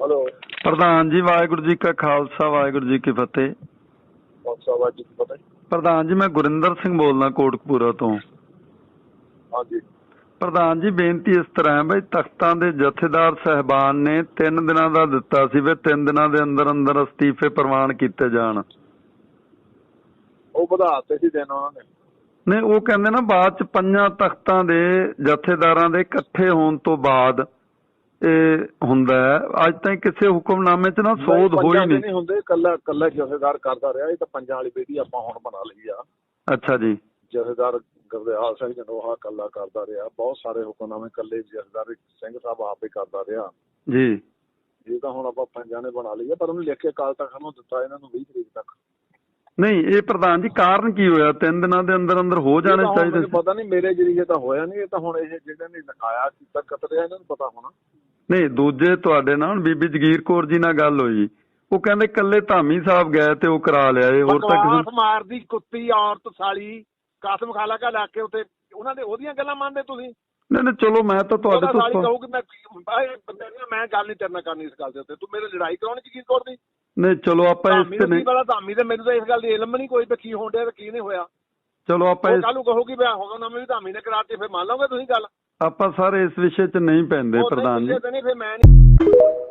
Hello. ਪ੍ਰਧਾਨ ਜੀ ਵਾਹਿਗੁਰੂ ਜੀ ਕਾ ਖਾਲਸਾ ਵਾਹਿਗੁਰੂ ਜੀ ਕੀ ਫਤਿਹ। ਜੀ ਕੀ ਪ੍ਰਧਾਨ ਜੀ ਮੈਂ ਗੁਰਿੰਦਰ ਸਿੰਘ ਬੋਲਦਾ ਕੋਟਕਪੂਰਾ ਤੋਂ। ਹਾਂਜੀ। ਪ੍ਰਧਾਨ ਜੀ ਬੇਨਤੀ ਇਸ ਤਰ੍ਹਾਂ ਹੈ ਬਈ ਤਖਤਾਂ ਦੇ ਜਥੇਦਾਰ ਸਹਿਬਾਨ ਨੇ 3 ਦਿਨਾਂ ਦਾ ਦਿੱਤਾ ਸੀ ਵੀ 3 ਦਿਨਾਂ ਦੇ ਅੰਦਰ ਅੰਦਰ ਅਸਤੀਫੇ ਪ੍ਰਵਾਨ ਕੀਤੇ ਜਾਣ। ਉਹ ਵਧਾਤੇ ਸੀ ਦਿਨ ਉਹਨਾਂ ਨੇ। ਨਹੀਂ ਉਹ ਕਹਿੰਦੇ ਨਾ ਬਾਅਦ ਚ ਪੰਜਾਂ ਤਖਤਾਂ ਦੇ ਜਥੇਦਾਰਾਂ ਦੇ ਇਕੱਠੇ ਹੋਣ ਤੋਂ ਬਾਅਦ ਹੁੰਦਾ ਅੱਜ ਤਾਈਂ ਕਿਸੇ ਹੁਕਮਨਾਮੇ 'ਚ ਨਾ ਸੋਧ ਹੋਈ ਨਹੀਂ। ਹੁੰਦੇ ਕੱਲਾ ਕੱਲਾ ਜਥੇਦਾਰ ਕਰਦਾ ਰਿਹਾ। ਇਹ ਤਾਂ ਪੰਜਾਂ ਵਾਲੀ ਬੇਟੀ ਆਪਾਂ ਹੁਣ ਬਣਾ ਲਈ ਆ। ਅੱਛਾ ਜੀ। ਜਥੇਦਾਰ ਗੁਰਦਿਆਲ ਸਿੰਘ ਜਨੋਹਾ ਕੱਲਾ ਕਰਦਾ ਰਿਹਾ। ਬਹੁਤ ਸਾਰੇ ਹੁਕਮਨਾਮੇ ਕੱਲੇ ਜਥੇਦਾਰ ਸਿੰਘ ਸਾਹਿਬ ਆਪੇ ਕਰਦਾ ਰਿਹਾ। ਜੀ। ਇਹ ਤਾਂ ਹੁਣ ਆਪਾਂ ਪੰਜਾਂ ਨੇ ਬਣਾ ਲਈ ਆ ਪਰ ਉਹਨੂੰ ਲਿਖ ਕੇ ਕਾਲ ਤੱਕ ਨੂੰ ਦਿੱਤਾ ਇਹਨਾਂ ਨੂੰ 20 ਤਰੀਕ ਤੱਕ। ਨਹੀਂ ਇਹ ਪ੍ਰਧਾਨ ਜੀ ਕਾਰਨ ਕੀ ਹੋਇਆ? ਤਿੰਨ ਦਿਨਾਂ ਦੇ ਅੰਦਰ ਅੰਦਰ ਹੋ ਜਾਣੇ ਤਾਂ ਚਾਹੀਦੇ ਸੀ। ਪਤਾ ਨਹੀਂ ਮੇਰੇ ਜਰੀਏ ਤਾਂ ਹੋਇਆ ਨਹੀਂ ਇਹ ਤਾਂ ਹੁਣ ਇਹ ਜਿਹੜੇ ਨੇ ਲਿਖਾਇਆ ਕੀਤਾ ਕਤਰਿਆ ਇਹਨਾਂ ਨੂੰ ਪਤਾ ਹੋਣਾ। ਨਹੀਂ ਦੂਜੇ ਤੁਹਾਡੇ ਨਾਲ ਬੀਬੀ ਜਗੀਰ ਕੌਰ ਜੀ ਨਾਲ ਗੱਲ ਹੋਈ। ਉਹ ਕਹਿੰਦੇ ਕੱਲੇ ਧਾਮੀ ਸਾਹਿਬ ਗਏ ਤੇ ਉਹ ਕਰਾ ਲਿਆ ਇਹ ਹੋਰ ਤਾਂ ਕਿਸੇ ਮਾਰਦੀ ਕੁੱਤੀ ਔਰਤ ਸਾਲੀ ਕਸਮ ਖਾਲਾ ਕਾ ਲਾ ਕੇ ਉੱਤੇ ਉਹਨਾਂ ਦੇ ਉਹਦੀਆਂ ਗੱਲਾਂ ਮੰਨਦੇ ਤੁਸੀਂ? ਨਹੀਂ ਨਹੀਂ ਚਲੋ ਮੈਂ ਤਾਂ ਤੁਹਾਡੇ ਉਹਦਾ ਸਾਲੀ ਤੋਂ ਕਹੂਗੀ ਮੈਂ ਇਹ ਬੰਦੇ ਨੇ ਮੈਂ ਗੱਲ ਨਹੀਂ ਤੇਰੇ ਨਾਲ ਕਰਨੀ ਇਸ ਗੱਲ ਦੇ ਉੱਤੇ। ਤੂੰ ਮੇਰੇ ਲੜਾਈ ਕਰਾਉਣੀ ਚ ਕੀ ਕਰਦੀ ਨਹੀਂ ਚਲੋ ਆਪਾਂ ਇਸ ਤੇ ਨਹੀਂ ਪਤਾ ਧਾਮੀ ਤੇ ਮੈਨੂੰ ਤਾਂ ਇਸ ਗੱਲ ਦੀ ਇਲਮ ਨਹੀਂ ਕੋਈ ਵੀ ਕੀ ਹੋਣ ਡਿਆ ਤੇ ਕੀ ਨਹੀਂ ਹੋਇਆ। ਚਲੋ ਆਪਾਂ ਇਸ ਕੱਲ ਨੂੰ ਕਹੂਗੀ ਮੈਂ ਹੋਗਾ ਨਾ ਮੈਂ ਵੀ ਧਾਮੀ ਨੇ ਕਰਾਤੀ ਫਿਰ ਮੰਨ ਲਓਗੇ ਤੁਸੀਂ ਗੱਲ? ਆਪਾਂ ਸਾਰੇ ਇਸ ਵਿਸ਼ੇ 'ਚ ਨਹੀਂ ਪੈਂਦੇ ਪ੍ਰਧਾਨ ਜੀ। ਪਿੱਛੇ ਤੇ ਨਹੀਂ ਫਿਰ ਮੈਂ ਨਹੀਂ